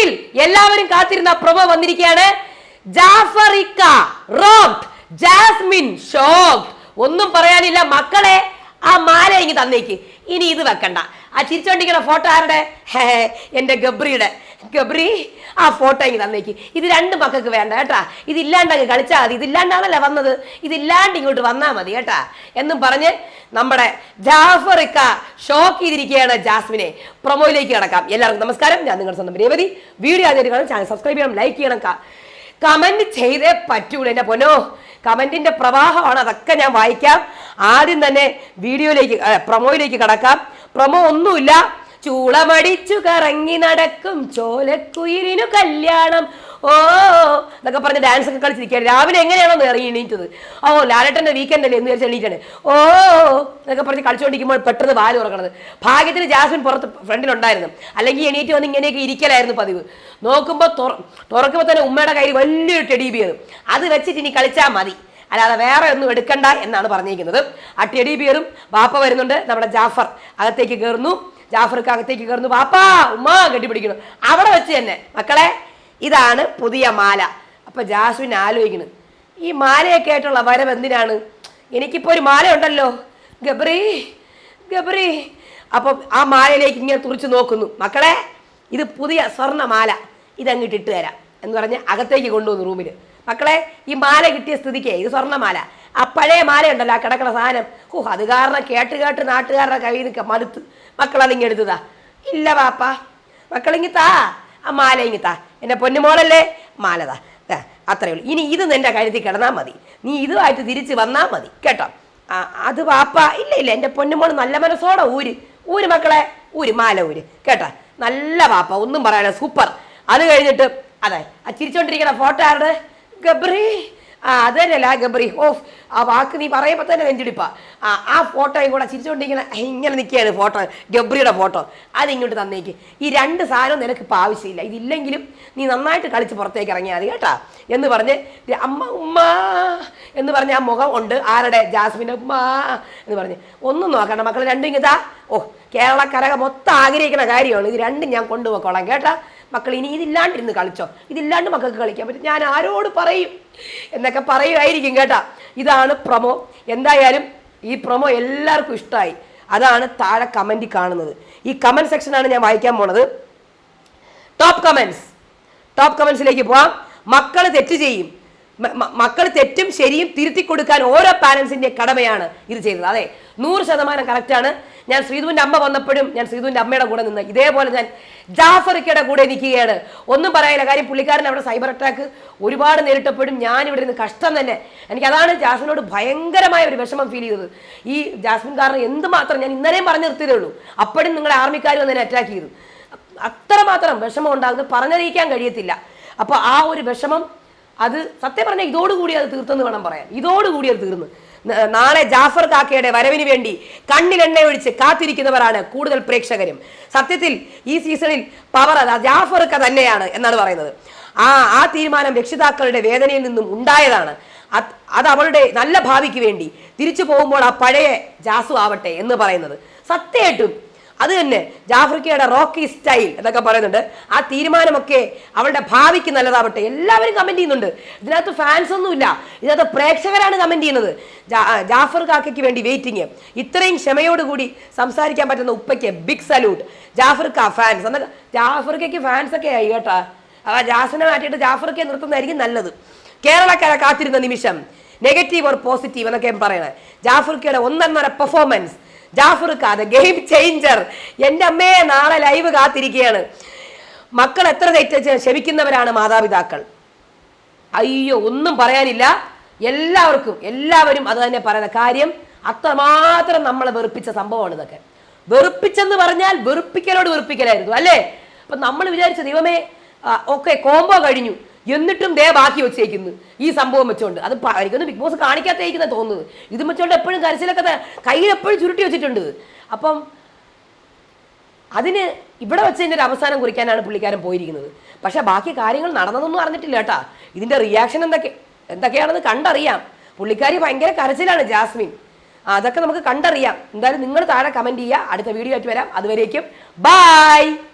ഒടുവിൽ എല്ലാവരും കാത്തിരുന്ന പ്രഭ വന്നിരിക്കുകയാണ്. ജാഫറിക്ക റോബ് ജാസ്മിൻ ഷോക്ക് ഒന്നും പറയാനില്ല മക്കളെ ആ മാല ഇങ്ങ് തന്നേക്ക്. ഇനി ഇത് വെക്കണ്ട. ആ ചിരിച്ചോണ്ടിരിക്കുന്ന ഫോട്ടോ ആരുടെ? ഹേ എന്റെ ഗബ്രിയുടെ. ഗബ്രി ആ ഫോട്ടോ ഇങ്ങ് തന്നേക്ക്. ഇത് രണ്ട് മക്കൾക്ക് വേണ്ട കേട്ടാ. ഇതില്ലാണ്ട് അങ്ങ് കളിച്ചാൽ മതി. ഇതില്ലാണ്ടാണല്ല വന്നത്. ഇതില്ലാണ്ട് ഇങ്ങോട്ട് വന്നാൽ മതി കേട്ടാ. എന്നും പറഞ്ഞ് നമ്മുടെ ജാഫർ ഇക്ക ഷോക്ക് ചെയ്തിരിക്കുകയാണ് ജാസ്മിനെ. പ്രൊമോയിലേക്ക് കിടക്കാം. എല്ലാവർക്കും നമസ്കാരം. ഞാൻ നിങ്ങളുടെ സ്വന്തം രേവതി വീഡിയോ ആദ്യമായിട്ട് കാണാൻ ചാനൽ സബ്സ്ക്രൈബ് ചെയ്യണം ലൈക്ക് ചെയ്യണം. കമന്റ് ചെയ്തേ പറ്റൂല എന്റെ പൊന്നോ. കമന്റിന്റെ പ്രവാഹമാണ്. അതൊക്കെ ഞാൻ വായിക്കാം. ആദ്യം തന്നെ വീഡിയോയിലേക്ക് പ്രൊമോയിലേക്ക് കടക്കാം. പ്രൊമോ ഒന്നുമില്ല. ചൂളമടിച്ചു കറങ്ങി നടക്കും ചോലക്കുയിലിനു കല്യാണം. ഓ എന്നൊക്കെ പറഞ്ഞ് ഡാൻസ് ഒക്കെ കളിച്ചിരിക്കുകയാണ്. രാവിലെ എങ്ങനെയാണോ ഇറങ്ങി എണീറ്റത്. ഓ ലാലട്ടന്റെ വീക്കെൻഡ് അല്ലേ? എന്ന് വിചാരിച്ച് എണീറ്റാണ്. ഓ എന്നൊക്കെ പറഞ്ഞ് കളിച്ചുകൊണ്ടിരിക്കുമ്പോൾ പെട്ടെന്ന് വാൽ തുറക്കണത്. ഭാഗ്യത്തിന് ജാസ്മിൻ പുറത്ത് ഫ്രണ്ടിലുണ്ടായിരുന്നു. അല്ലെങ്കിൽ എണീറ്റ് വന്ന് ഇങ്ങനെയൊക്കെ ഇരിക്കലായിരുന്നു പതിവ്. നോക്കുമ്പോൾ തുറക്കുമ്പോൾ തന്നെ ഉമ്മയുടെ കയ്യിൽ വലിയൊരു ടെഡി ബിയർ അത് വെച്ചിട്ട് ഇനി കളിച്ചാൽ മതി. അല്ലാതെ വേറെ ഒന്നും എടുക്കണ്ട എന്നാണ് പറഞ്ഞിരിക്കുന്നത്. ആ ടെഡി ബിയറും ബാപ്പ വരുന്നുണ്ട്. നമ്മുടെ ജാഫർ അകത്തേക്ക് കയറുന്നു ജാഫർക്ക് അകത്തേക്ക് കയറുന്നു പാപ്പാ ഉമ്മ കെട്ടിപ്പിടിക്കുന്നു. അവിടെ വെച്ച് തന്നെ മക്കളെ ഇതാണ് പുതിയ മാല. അപ്പൊ ജാസ്മിൻ ആലോചിക്കുന്നു. ഈ മാലയൊക്കെ ആയിട്ടുള്ള വരവ് എന്തിനാണ്? എനിക്കിപ്പോ ഒരു മാല ഉണ്ടല്ലോ. ഗബ്രി ഗബ്രി. അപ്പം ആ മാലയിലേക്ക് ഇങ്ങനെ തുറിച്ച് നോക്കുന്നു. മക്കളെ ഇത് പുതിയ സ്വർണമാല ഇതങ്ങിട്ട് ഇട്ട് തരാം. എന്ന് പറഞ്ഞ് അകത്തേക്ക് കൊണ്ടുവന്നു റൂമിൽ മക്കളെ ഈ മാല കിട്ടിയ സ്ഥിതിക്ക് ഇത് സ്വർണമാല ആ പഴയ മാല ഉണ്ടല്ലോ ആ കിടക്കണ സാധനം. ഓ അത് കാരണം കേട്ട് കേട്ട് നാട്ടുകാരുടെ കയ്യിൽ നിൽക്കുക മടുത്ത്. മക്കളതിങ്ങി എടുത്തതാ ഇല്ല പാപ്പ മക്കളിങ്ങി താ ആ മാല ഇങ്ങി താ എന്റെ പൊന്നുമോളല്ലേ മാലതാ അത്രേ ഉള്ളൂ. ഇനി ഇത് നിന്റെ കഴുതി കിടന്നാൽ മതി. നീ ഇതുമായിട്ട് തിരിച്ച് വന്നാൽ മതി. കേട്ടോ? അത് വാപ്പ. ഇല്ല ഇല്ല. എന്റെ പൊന്നുമോൾ നല്ല മനസ്സോടെ ഊര്. ഊര് മക്കളെ. ഊര് മാല ഊര്. കേട്ടോ? നല്ല വാപ്പ. ഒന്നും പറയാനില്ല. സൂപ്പർ. അത് കഴിഞ്ഞിട്ട് അതെ ആ ചിരിച്ചോണ്ടിരിക്കണ ഫോട്ടോ ആരുടെ? ഗബ്രി. ആ അത് തന്നെയല്ല ആ ഗബ്രി? ഓ ആ വാക്ക് നീ പറയുമ്പോൾ തന്നെ നെഞ്ചിടിപ്പാ. ആ ആ ഫോട്ടോയും കൂടെ ചിരിച്ചുകൊണ്ടിരിക്കുന്ന ഇങ്ങനെ നിൽക്കുകയാണ് ഫോട്ടോ ഗബ്രിയുടെ ഫോട്ടോ. അതിങ്ങോട്ട് തന്നേക്ക്. ഈ രണ്ട് സാധനവും നിനക്ക് ഇപ്പോൾ ആവശ്യമില്ല. ഇതില്ലെങ്കിലും നീ നന്നായിട്ട് കളിച്ച് പുറത്തേക്ക് ഇറങ്ങിയാൽ മതി കേട്ടാ. എന്ന് പറഞ്ഞ് അമ്മ ഉമ്മ എന്ന് പറഞ്ഞ ആ മുഖം ഉണ്ട്. ആരുടെ? ജാസ്മിന്റെ ഉമ്മാ എന്ന് പറഞ്ഞ്. ഒന്നും നോക്കണ്ട മക്കൾ രണ്ടും ഇങ്ങതാ ഓ കേരളക്കരക മൊത്തം ആഗ്രഹിക്കുന്ന കാര്യമാണ്. ഇത് രണ്ടും ഞാൻ കൊണ്ടുപോയിക്കോളാം കേട്ടാ. മക്കൾ ഇനി ഇതില്ലാണ്ടിരുന്ന് കളിച്ചോ. ഇതില്ലാണ്ട് മക്കൾക്ക് കളിക്കാൻ പറ്റും. ഞാൻ ആരോട് പറയും എന്നൊക്കെ പറയുമായിരിക്കും കേട്ടാ. ഇതാണ് പ്രൊമോ. എന്തായാലും ഈ പ്രൊമോ എല്ലാവർക്കും ഇഷ്ടമായി. അതാണ് താഴെ കമന്റ് കാണുന്നത്. ഈ കമന്റ് സെക്ഷനാണ് ഞാൻ വായിക്കാൻ പോണത്. ടോപ്പ് കമൻസ് ടോപ്പ് കമൻസിലേക്ക് പോവാം. മക്കൾ തെറ്റ് ചെയ്യും. മക്കൾ തെറ്റും ശരിയും തിരുത്തി കൊടുക്കാൻ ഓരോ പാരൻസിന്റെ കടമയാണ് ഇത് ചെയ്തത്. അതെ നൂറ് ശതമാനം കറക്റ്റാണ് ഞാൻ ശ്രീധുവിന്റെ അമ്മ വന്നപ്പോഴും ഞാൻ ശ്രീധുവിന്റെ അമ്മയുടെ കൂടെ നിന്ന് ഇതേപോലെ ഞാൻ ജാഫറിക്കയുടെ കൂടെ നിൽക്കുകയാണ്. ഒന്നും പറയാനില്ല. കാര്യം പുള്ളിക്കാരൻ അവിടെ സൈബർ അറ്റാക്ക് ഒരുപാട് നേരിട്ടപ്പോഴും ഞാൻ ഇവിടെ നിന്ന് കഷ്ടം തന്നെ. എനിക്ക് അതാണ് ജാസ്മിനോട് ഭയങ്കരമായ ഒരു വിഷമം ഫീൽ ചെയ്തത്. ഈ ജാസ്മിൻ കാരണം എന്തുമാത്രം ഞാൻ ഇന്നലെയും പറഞ്ഞു നിർത്തിയതേ ഉള്ളൂ. അപ്പോഴും നിങ്ങളെ ആർമിക്കാർ വന്ന് എന്നെ അറ്റാക്ക് ചെയ്തു. അത്രമാത്രം വിഷമം ഉണ്ടാകുന്നത് പറഞ്ഞറിയിക്കാൻ കഴിയത്തില്ല. അപ്പോൾ ആ ഒരു വിഷമം അത് സത്യം പറഞ്ഞാൽ ഇതോടുകൂടി അത് തീർത്തെന്ന് വേണം പറയാൻ. ഇതോടുകൂടി അത് തീർന്ന്. നാളെ ജാഫർ കാക്കയുടെ വരവിന് വേണ്ടി കണ്ണിലെണ്ണ ഒഴിച്ച് കാത്തിരിക്കുന്നവരാണ് കൂടുതൽ പ്രേക്ഷകരും. സത്യത്തിൽ ഈ സീസണിൽ പവർ അത് ജാഫർക്ക തന്നെയാണ് എന്നാണ് പറയുന്നത്. ആ ആ തീരുമാനം രക്ഷിതാക്കളുടെ വേദനയിൽ നിന്നും ഉണ്ടായതാണ്. അത് അവളുടെ നല്ല ഭാവിക്ക് വേണ്ടി തിരിച്ചു പോകുമ്പോൾ ആ പഴയ ജാസു ആവട്ടെ എന്ന് പറയുന്നത്. സത്യമായിട്ടും അത് തന്നെ ജാഫ്രിക്കയുടെ റോക്കി സ്റ്റൈൽ എന്നൊക്കെ പറയുന്നുണ്ട്. ആ തീരുമാനമൊക്കെ അവളുടെ ഭാവിക്ക് നല്ലതാവട്ടെ. എല്ലാവരും കമന്റ് ചെയ്യുന്നുണ്ട്. ഇതിനകത്ത് ഫാൻസ് ഒന്നുമില്ല. ഇതിനകത്ത് പ്രേക്ഷകരാണ് കമന്റ് ചെയ്യുന്നത്. ജാഫർ കാക്കയ്ക്ക് വേണ്ടി വെയിറ്റിംഗ് ഇത്രയും ക്ഷമയോടുകൂടി സംസാരിക്കാൻ പറ്റുന്ന ഉപ്പയ്ക്ക് ബിഗ് സല്യൂട്ട് ജാഫർ കാ ഫാൻസ് എന്നൊക്കെ ജാഫർക്കയ്ക്ക് ഫാൻസ് ഒക്കെ ആയി കേട്ടാ. ആ ജാസിനെ മാറ്റിയിട്ട് ജാഫർക്കെ നിർത്തുന്നതായിരിക്കും നല്ലത്. കേരളക്കാരെ കാത്തിരുന്ന നിമിഷം നെഗറ്റീവ് ഓർ പോസിറ്റീവ് എന്നൊക്കെ പറയണേ ജാഫർക്കയുടെ ഒന്നൊന്നര പെർഫോമൻസ് ജാഫർ ഖാദ് ഗെയിം ചേഞ്ചർ എന്റെ അമ്മയെ നാളെ ലൈവ് കാത്തിരിക്കുകയാണ്. മക്കൾ എത്ര തെറ്റ് ക്ഷമിക്കുന്നവരാണ് മാതാപിതാക്കൾ. അയ്യോ ഒന്നും പറയാനില്ല. എല്ലാവർക്കും എല്ലാവരും അത് തന്നെ പറയുന്ന കാര്യം അത്രമാത്രം നമ്മളെ വെറുപ്പിച്ച സംഭവമാണ് ഇതൊക്കെ. വെറുപ്പിച്ചെന്ന് പറഞ്ഞാൽ വെറുപ്പിക്കലോട് വെറുപ്പിക്കലായിരുന്നു അല്ലേ? അപ്പൊ നമ്മൾ വിചാരിച്ച ദൈവമേ ഓക്കെ കോംബോ കഴിഞ്ഞു. എന്നിട്ടും ദേ ബാക്കി വെച്ചേക്കുന്നു. ഈ സംഭവം വെച്ചോണ്ട്. അത് എനിക്കൊന്ന് ബിഗ് ബോസ് കാണിക്കാത്തേക്കുന്ന തോന്നുന്നത്. ഇത് വെച്ചോണ്ട് എപ്പോഴും കരച്ചിലൊക്കെ കയ്യിൽ എപ്പോഴും ചുരുട്ടി വെച്ചിട്ടുണ്ട്. അപ്പം അതിന് ഇവിടെ വെച്ച് ഇതിന്റെ ഒരു അവസാനം കുറിക്കാനാണ് പുള്ളിക്കാരൻ പോയിരിക്കുന്നത്. പക്ഷേ ബാക്കി കാര്യങ്ങൾ നടന്നതൊന്നും അറിഞ്ഞിട്ടില്ല കേട്ടാ. ഇതിന്റെ റിയാക്ഷൻ എന്തൊക്കെ എന്തൊക്കെയാണെന്ന് കണ്ടറിയാം. പുള്ളിക്കാരി ഭയങ്കര കരച്ചിലാണ് ജാസ്മിൻ. അതൊക്കെ നമുക്ക് കണ്ടറിയാം. എന്തായാലും നിങ്ങൾ താഴെ കമന്റ് ചെയ്യുക. അടുത്ത വീഡിയോ ആയിട്ട് വരാം. അതുവരേക്കും. ബൈ